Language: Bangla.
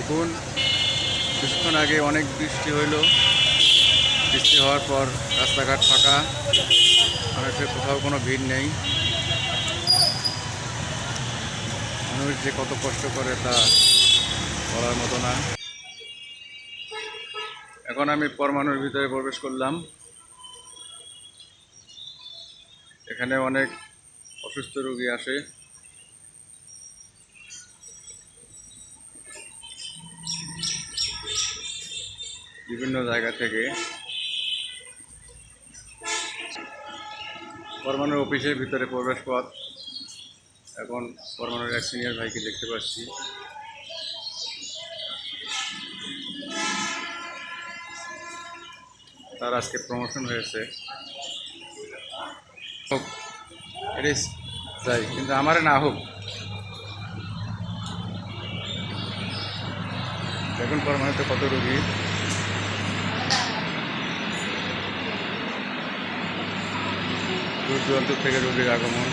দেখুন, কিছুক্ষণ আগে অনেক বৃষ্টি হইল। বৃষ্টি হওয়ার পর রাস্তাঘাট ফাঁকা। মানুষের কোথাও কোনো ভিড় নেই। মানুষ যে কত কষ্ট করে তা বলার মতো না। এখন আমি পরমাণুর ভিতরে প্রবেশ করলাম। এখানে অনেক অসুস্থ রোগী আসে। বিভিন্ন জায়গা থেকে। পরমাণুর অফিসের ভিতরে প্রবেশ পথ। এখন পরমাণুর এক সিনিয়র ভাইকে দেখতে পাচ্ছি। তার আজকে প্রমোশন হয়েছে। চাই কিন্তু আমার না হোক। দেখুন পরমাণুতে কত রোগী। দূর দূরান্ত থেকে রোগীর আগমন।